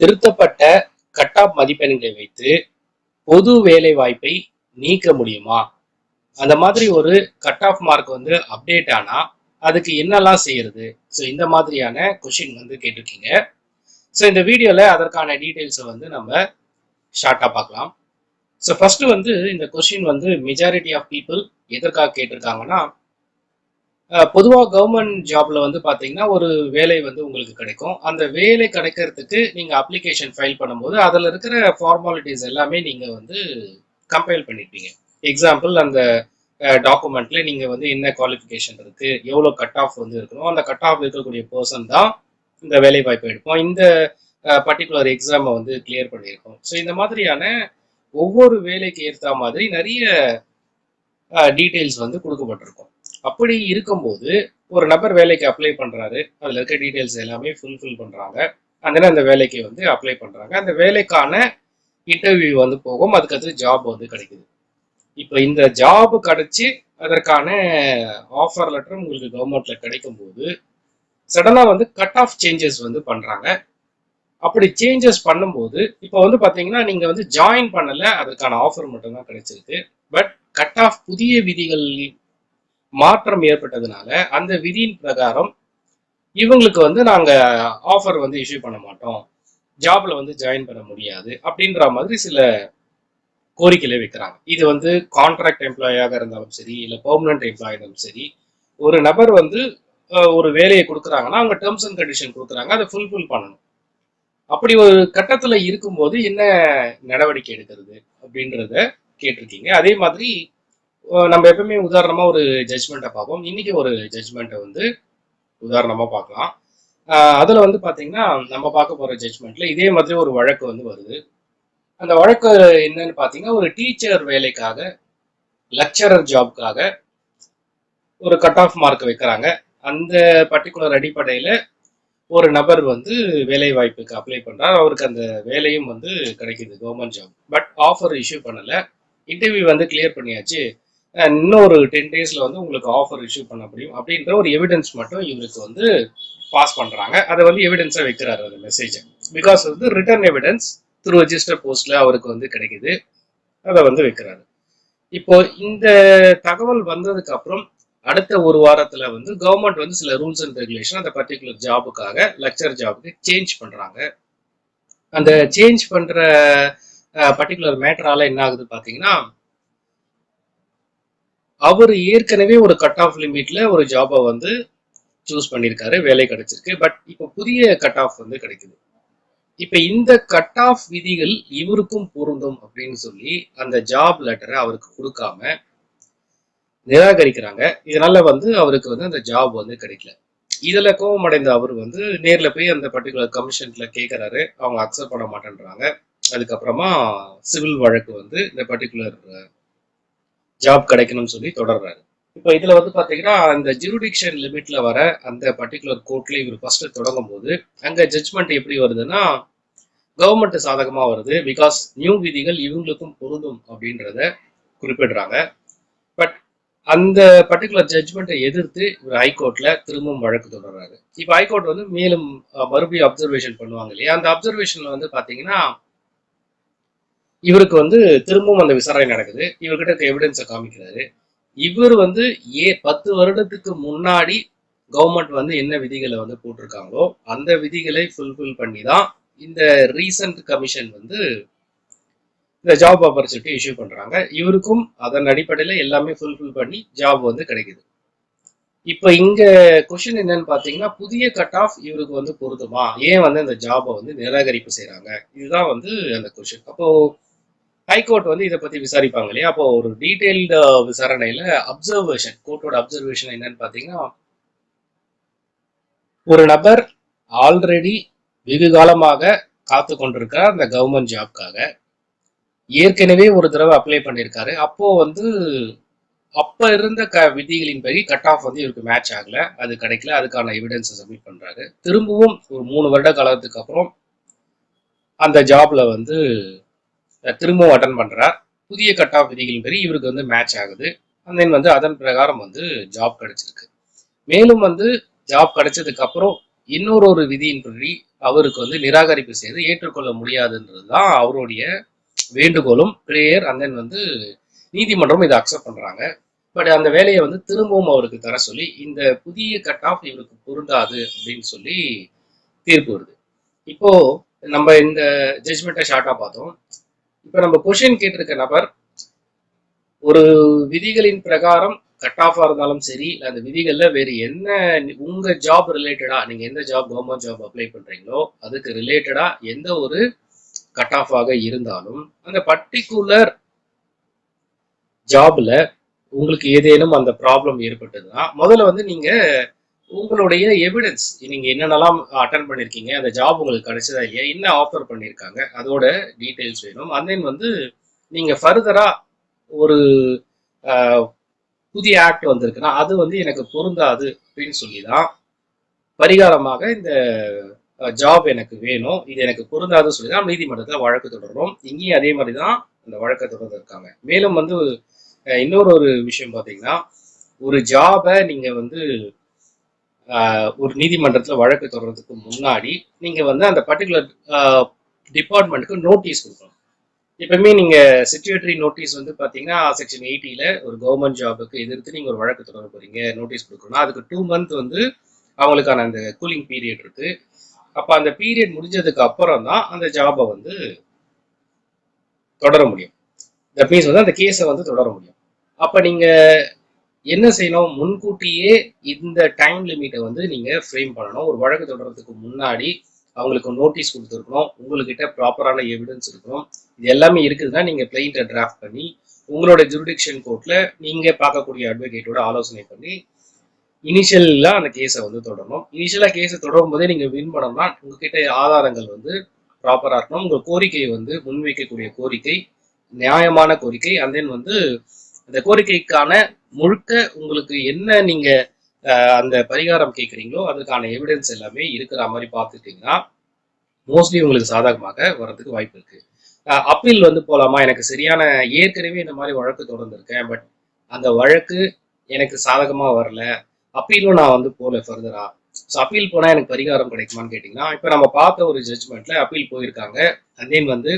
திருத்தப்பட்ட cut off மதிப்பெண்களை வைத்து பொது வேலை வாய்ப்பை நீக்க முடியுமா? அந்த மாதிரி ஒரு கட் ஆஃப் மார்க் வந்து அப்டேட் ஆனால் அதுக்கு என்னெல்லாம் செய்யறது? ஸோ இந்த மாதிரியான கொஷின் வந்து கேட்டிருக்கீங்க. ஸோ இந்த வீடியோவில் அதற்கான டீட்டெயில்ஸை வந்து நம்ம ஷார்ட்டாக பார்க்கலாம். ஸோ ஃபஸ்ட்டு வந்து இந்த கொஷின் வந்து மெஜாரிட்டி ஆஃப் பீப்புள் எதற்காக கேட்டிருக்காங்கன்னா பொதுவாக கவர்மெண்ட் ஜாப்ல வந்து பார்த்தீங்கன்னா ஒரு வேலை வந்து உங்களுக்கு கிடைக்கும். அந்த வேலை கிடைக்கிறதுக்கு நீங்கள் அப்ளிகேஷன் ஃபைல் பண்ணும்போது அதில் இருக்கிற ஃபார்மாலிட்டிஸ் எல்லாமே நீங்கள் வந்து கம்பைல் பண்ணிருப்பீங்க எக்ஸாம்பிள் அந்த டாக்குமெண்ட்ல நீங்கள் வந்து என்ன குவாலிஃபிகேஷன் இருக்கு எவ்வளோ கட் ஆஃப் வந்து இருக்கணும் அந்த கட் ஆஃப் இருக்கக்கூடிய பர்சன் தான் இந்த வேலை வாய்ப்பு எடுப்போம் இந்த பர்டிகுலர் எக்ஸாமை வந்து கிளியர் பண்ணியிருக்கோம். ஸோ இந்த மாதிரியான ஒவ்வொரு வேலைக்கு ஏற்ற மாதிரி நிறைய டீட்டெயில்ஸ் வந்து கொடுக்கப்பட்டிருக்கும். அப்படி இருக்கும்போது ஒரு நபர் வேலைக்கு அப்ளை பண்ணுறாரு அதில் இருக்க டீட்டெயில்ஸ் எல்லாமே ஃபுல்ஃபில் பண்ணுறாங்க அந்த அந்த வேலைக்கு வந்து அப்ளை பண்ணுறாங்க அந்த வேலைக்கான இன்டர்வியூ வந்து போகும். அதுக்கடுத்து ஜாப் வந்து கிடைக்குது. இப்போ இந்த ஜாப் கிடைச்சி அதற்கான ஆஃபர் லெட்டர் உங்களுக்கு கவர்மெண்ட்ல கிடைக்கும் போது வந்து கட் ஆஃப் சேஞ்சஸ் வந்து பண்ணுறாங்க அப்படி சேஞ்சஸ் பண்ணும்போது இப்போ வந்து பார்த்தீங்கன்னா நீங்கள் வந்து ஜாயின் பண்ணலை அதற்கான ஆஃபர் மட்டும்தான் கிடைச்சிருக்கு. பட் கட் ஆஃப் புதிய விதிகள் மாற்றம் ஏற்பட்டதுனால அந்த விதியின் பிரகாரம் இவங்களுக்கு வந்து நாங்க ஆஃபர் வந்து இஷ்யூ பண்ண மாட்டோம். ஜாப்ல வந்து ஜாயின் பண்ண முடியாது அப்படின்ற மாதிரி சில கோரிக்கையில வைக்கிறாங்க. இது வந்து கான்ட்ராக்ட் எம்ப்ளாயாக இருந்தாலும் சரி இல்லை பெர்மனன்ட் எம்ப்ளாயாக இருந்தாலும் சரி ஒரு நபர் வந்து ஒரு வேலையை கொடுக்குறாங்கன்னா அவங்க டேர்ம்ஸ் அண்ட் கண்டிஷன் கொடுக்குறாங்க அதை ஃபுல்ஃபில் பண்ணணும். அப்படி ஒரு கட்டத்துல இருக்கும்போது என்ன நடவடிக்கை எடுக்கிறது அப்படின்றத கேட்டிருக்கீங்க. அதே மாதிரி நம்ம எப்பவுமே உதாரணமா ஒரு ஜட்ஜ்மெண்ட்டை பார்ப்போம். இன்னைக்கு ஒரு ஜட்ஜ்மெண்ட்டை வந்து உதாரணமா பார்க்கலாம். அதுல வந்து பாத்தீங்கன்னா நம்ம பார்க்க போற ஜட்ஜ்மெண்ட்ல இதே மாதிரி ஒரு வழக்கு வந்து வருது. அந்த வழக்கு என்னன்னு பாத்தீங்கன்னா ஒரு டீச்சர் வேலைக்காக லெக்சரர் ஜாப்க்காக ஒரு கட் ஆஃப் மார்க் வைக்கிறாங்க. அந்த பர்டிகுலர் அடிப்படையில ஒரு நபர் வந்து வேலை வாய்ப்புக்கு அப்ளை பண்றார். அவருக்கு அந்த வேலையும் வந்து கிடைக்குது government job but offer issue பண்ணல. இன்டர்வியூ வந்து கிளியர் பண்ணியாச்சு. இன்னும் ஒரு டென் டேஸில் வந்து உங்களுக்கு ஆஃபர் இஷ்யூ பண்ண முடியும். அப்படின்ற ஒரு எவிடன்ஸ் மட்டும் இவருக்கு வந்து பாஸ் பண்ணுறாங்க அதை வந்து எவிடன்ஸாக வைக்கிறாரு அந்த மெசேஜை பிகாஸ் வந்து ரிட்டர்ன் எவிடன்ஸ் த்ரூ ரெஜிஸ்டர் போஸ்டில் அவருக்கு வந்து கிடைக்குது. அதை வந்து வைக்கிறாரு. இப்போ இந்த தகவல் வந்ததுக்கு அப்புறம் அடுத்த ஒரு வாரத்துல வந்து கவர்மெண்ட் வந்து சில ரூல்ஸ் அண்ட் ரெகுலேஷன் அந்த பர்டிகுலர் ஜாபுக்காக லெக்சர் ஜாபுக்கு சேஞ்ச் பண்றாங்க. அந்த சேஞ்ச் பண்ற பர்டிகுலர் மேட்டரால என்ன ஆகுது பாத்தீங்கன்னா அவர் ஏற்கனவே ஒரு கட் ஆஃப் லிமிட்ல ஒரு ஜாபை வந்து சூஸ் பண்ணியிருக்காரு வேலை கிடைச்சிருக்கு. பட் இப்போ புதிய கட் ஆஃப் வந்து கிடைக்குது. இப்போ இந்த கட் ஆஃப் விதிகள் இவருக்கும் பொருந்தும் அப்படின்னு சொல்லி அந்த ஜாப் லெட்டரை அவருக்கு கொடுக்காம நிராகரிக்கிறாங்க. இதனால வந்து அவருக்கு வந்து அந்த ஜாப் வந்து கிடைக்கல. இதுல கோபம் அடைந்த அவர் வந்து நேர்ல போய் அந்த பர்டிகுலர் கமிஷன்ல கேட்கிறாரு அவங்க அக்செப்ட் பண்ண மாட்டேன்றாங்க. அதுக்கப்புறமா சிவில் வழக்கு வந்து இந்த பர்டிகுலர் ஜாப் கிடைக்கணும்னு சொல்லி தொடர்றாரு. இப்போ இதுல வந்து பாத்தீங்கன்னா அந்த ஜூரிடிக்ஷன் லிமிட்ல வர அந்த பர்டிகுலர் கோர்ட்ல இவர் ஃபர்ஸ்ட் தொடங்கும் போது அங்க ஜட்ஜ்மெண்ட் எப்படி வருதுன்னா கவர்மெண்ட் சாதகமா வருது பிகாஸ் நியூ விதிகள் இவங்களுக்கும் பொருந்தும் அப்படின்றத குறிப்பிடுறாங்க. பட் அந்த பர்டிகுலர் ஜட்ஜ்மெண்ட்டை எதிர்த்து இவர் ஹைகோர்ட்ல திரும்பவும் வழக்கு தொடர்றாரு. இப்போ ஹைகோர்ட் வந்து மேலும் மறுபடியும் அப்சர்வேஷன் பண்ணுவாங்க இல்லையா? அந்த அப்சர்வேஷன்ல வந்து பாத்தீங்கன்னா இவருக்கு வந்து திரும்பவும் அந்த விசாரணை நடக்குது. இவர்கிட்ட இருக்க எவிடன்ஸை காமிக்கிறாரு. இவர் வந்து ஏ பத்து வருடத்துக்கு முன்னாடி கவர்மெண்ட் வந்து என்ன விதிகளை வந்து போட்டிருக்காங்களோ அந்த விதிகளை ஃபுல்ஃபில் பண்ணி தான் இந்த ரீசன்ட் கமிஷன் வந்து இந்த ஜாப் ஆப்பர்ச்சுனிட்டி இஷ்யூ பண்றாங்க. இவருக்கும் அதன் அடிப்படையில எல்லாமே ஃபுல்ஃபில் பண்ணி ஜாப் வந்து கிடைக்குது. இப்போ இங்கே கொஷின் என்னன்னு பாத்தீங்கன்னா புதிய கட் ஆஃப் இவருக்கு வந்து பொருந்துமா? ஏன் வந்து அந்த ஜாபை வந்து நிராகரிப்பு செய்யறாங்க இதுதான் வந்து அந்த கொஷின் அப்போ ஹைகோர்ட் வந்து இதை பத்தி விசாரிப்பாங்க இல்லையா? அப்போ ஒரு டீடைல்டு விசாரணையில அப்சர்வேஷன் கோர்ட்டோட அப்சர்வேஷன் என்னன்னு பாத்தீங்கன்னா ஒரு நபர் ஆல்ரெடி வெகு காலமாக காத்து கொண்டிருக்கிறார் அந்த கவர்மெண்ட் ஜாப்காக ஏற்கனவே ஒரு தடவை அப்ளை பண்ணியிருக்காரு அப்போ வந்து அப்ப இருந்த க விதிகளின்படி கட் ஆஃப் வந்து இவருக்கு மேட்ச் ஆகல. அது கிடைக்கல. அதுக்கான எவிடன்ஸை சப்மிட் பண்றாரு. திரும்பவும் ஒரு மூணு வருட காலத்துக்கு அப்புறம் அந்த ஜாப்ல வந்து திரும்பவும் அட்டன் பண்ணுறார் புதிய கட் ஆஃப் விதிகளின்படி இவருக்கு வந்து மேட்ச் ஆகுது. அந்த தென் வந்து அதன் பிரகாரம் வந்து ஜாப் கிடைச்சிருக்கு. மேலும் வந்து ஜாப் கிடைச்சதுக்கு அப்புறம் இன்னொரு ஒரு விதியின்படி அவருக்கு வந்து நிராகரிப்பு செய்து ஏற்றுக்கொள்ள முடியாதுன்றது தான் அவருடைய வேண்டுகோளும் பிளேயர் and தென் வந்து நீதிமன்றம் இதை அக்செப்ட் பண்ணுறாங்க பட் அந்த வேலையை வந்து திரும்பவும் அவருக்கு தர சொல்லி இந்த புதிய கட் ஆஃப் இவருக்கு பொருந்தாது அப்படின்னு சொல்லி தீர்ப்பு வருது. இப்போ நம்ம இந்த ஜட்ஜ்மெண்ட்டை ஷார்ட்டாக பார்த்தோம். இப்போ நம்ம கொஷின் கேட்டிருக்க நபர் ஒரு விதிகளின் பிரகாரம் கட் ஆஃபா இருந்தாலும் சரி இல்லை அந்த விதிகள்ல வேறு என்ன உங்க ஜாப் ரிலேட்டடா நீங்க எந்த ஜாப் கவர்மெண்ட் ஜாப் அப்ளை பண்றீங்களோ அதுக்கு ரிலேட்டடா எந்த ஒரு கட் ஆஃப் ஆக இருந்தாலும் அந்த பர்டிகுலர் ஜாப்ல உங்களுக்கு ஏதேனும் அந்த ப்ராப்ளம் ஏற்பட்டதுன்னா முதல்ல வந்து நீங்க உங்களுடைய எவிடன்ஸ் நீங்க என்னென்னலாம் அட்டன் பண்ணிருக்கீங்க அந்த ஜாப் உங்களுக்கு கிடைச்சதா இல்லையா என்ன ஆஃபர் பண்ணியிருக்காங்க அதோட டீட்டெயில்ஸ் வேணும். அண்ட் தென் வந்து நீங்க ஃபர்தரா ஒரு புதிய ஆக்ட் வந்திருக்குன்னா அது வந்து எனக்கு பொருந்தாது அப்படின்னு சொல்லி தான் பரிகாரமாக இந்த ஜாப் எனக்கு வேணும். இது எனக்கு பொருந்தாதுன்னு சொல்லி தான் நீதிமன்றத்தில் வழக்கு தொடர்றோம். இங்கேயும் அதே மாதிரி தான் அந்த வழக்கை தொடர்ந்து இருக்காங்க. மேலும் வந்து இன்னொரு ஒரு விஷயம் பார்த்தீங்கன்னா ஒரு ஜாபை நீங்கள் வந்து ஒரு நீதிமன்றத்தில் வழக்கு தொடர்றதுக்கு முன்னாடி நீங்கள் வந்து அந்த பர்டிகுலர் டிபார்ட்மெண்ட்டுக்கு நோட்டீஸ் கொடுக்கணும். எப்பவுமே நீங்கள் சிச்சுவேட்டரி நோட்டீஸ் வந்து பார்த்தீங்கன்னா செக்ஷன் எயிட்டியில் ஒரு கவர்மெண்ட் ஜாபுக்கு எதிர்த்து நீங்கள் ஒரு வழக்கு தொடர போகிறீங்க நோட்டீஸ் கொடுக்கணும். அதுக்கு டூ மந்த் வந்து அவங்களுக்கான அந்த கூலிங் பீரியட் இருக்குது அப்போ அந்த பீரியட் முடிஞ்சதுக்கு அப்புறம் தான் அந்த ஜாபை வந்து தொடர முடியும். தட் மீன்ஸ் வந்து அந்த கேஸை வந்து தொடர முடியும். அப்போ நீங்கள் என்ன செய்யணும்? முன்கூட்டியே இந்த டைம் லிமிட்டை வந்து நீங்கள் ஃப்ரேம் பண்ணணும். ஒரு வழக்கு தொடர்றதுக்கு முன்னாடி அவங்களுக்கு நோட்டீஸ் கொடுத்துருக்கணும். உங்கள்கிட்ட ப்ராப்பரான எவிடன்ஸ் இருக்கணும். இது எல்லாமே இருக்குதுன்னா நீங்கள் பிளைண்ட்டை டிராஃப்ட் பண்ணி உங்களோட ஜூரிடிக்ஷன் கோர்ட்டில் நீங்கள் பார்க்கக்கூடிய அட்வொகேட்டோட ஆலோசனை பண்ணி இனிஷியலாக அந்த கேஸை வந்து தொடரணும். இனிஷியலாக கேஸை தொடரும் போதே நீங்கள் வின் பண்ணோம்னா உங்ககிட்ட ஆதாரங்கள் வந்து ப்ராப்பராக இருக்கணும். உங்கள் கோரிக்கையை வந்து முன்வைக்கக்கூடிய கோரிக்கை நியாயமான கோரிக்கை அண்ட் தென் வந்து அந்த கோரிக்கைக்கான முழுக்க உங்களுக்கு என்ன நீங்க அந்த பரிகாரம் கேட்குறீங்களோ அதுக்கான எவிடன்ஸ் எல்லாமே இருக்கிற மாதிரி பார்த்துட்டீங்கன்னா மோஸ்ட்லி உங்களுக்கு சாதகமாக வர்றதுக்கு வாய்ப்பு இருக்கு. அப்பீல் வந்து போலாமா? எனக்கு சரியான ஏற்கனவே இந்த மாதிரி வழக்கு தொடர்ந்துருக்கேன் பட் அந்த வழக்கு எனக்கு சாதகமாக வரல. அப்பீலும் நான் வந்து போல ஃபர்தரா ஸோ அப்பீல் போனால் எனக்கு பரிகாரம் கிடைக்குமான்னு கேட்டிங்கன்னா இப்போ நம்ம பார்த்த ஒரு ஜட்ஜ்மெண்ட்ல அப்பீல் போயிருக்காங்க. அண்ட் தென் வந்து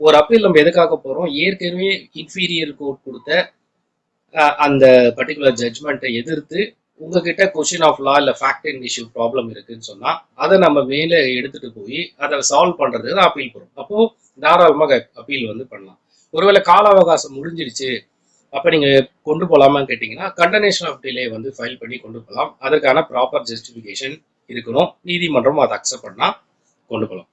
ஒரு அப்பீல் நம்ம எதுக்காக போகிறோம் ஏற்கனவே இன்ஃபீரியர் கோர்ட் கொடுத்த அந்த பர்டிகுலர் ஜட்ஜ்மெண்ட்டை எதிர்த்து உங்ககிட்ட கொஷின் ஆஃப் லா இல்லை ஃபேக்ட் அண்ட் இஷ்யூ ப்ராப்ளம் இருக்குன்னு சொன்னால் அதை நம்ம மேலே எடுத்துட்டு போய் அதை சால்வ் பண்ணுறது தான் அப்பீல் போகிறோம் அப்போ தாராளமாக அப்பீல் வந்து பண்ணலாம். ஒருவேளை கால அவகாசம் முடிஞ்சிருச்சு அப்போ நீங்கள் கொண்டு போகலாமான்னு கேட்டிங்கன்னா கண்டனேஷன் ஆஃப் டிலே வந்து ஃபைல் பண்ணி கொண்டு போகலாம் அதற்கான ப்ராப்பர் ஜஸ்டிஃபிகேஷன் இருக்கணும். நீதிமன்றம் அதை அக்செப்ட் பண்ணால் கொண்டு போகலாம்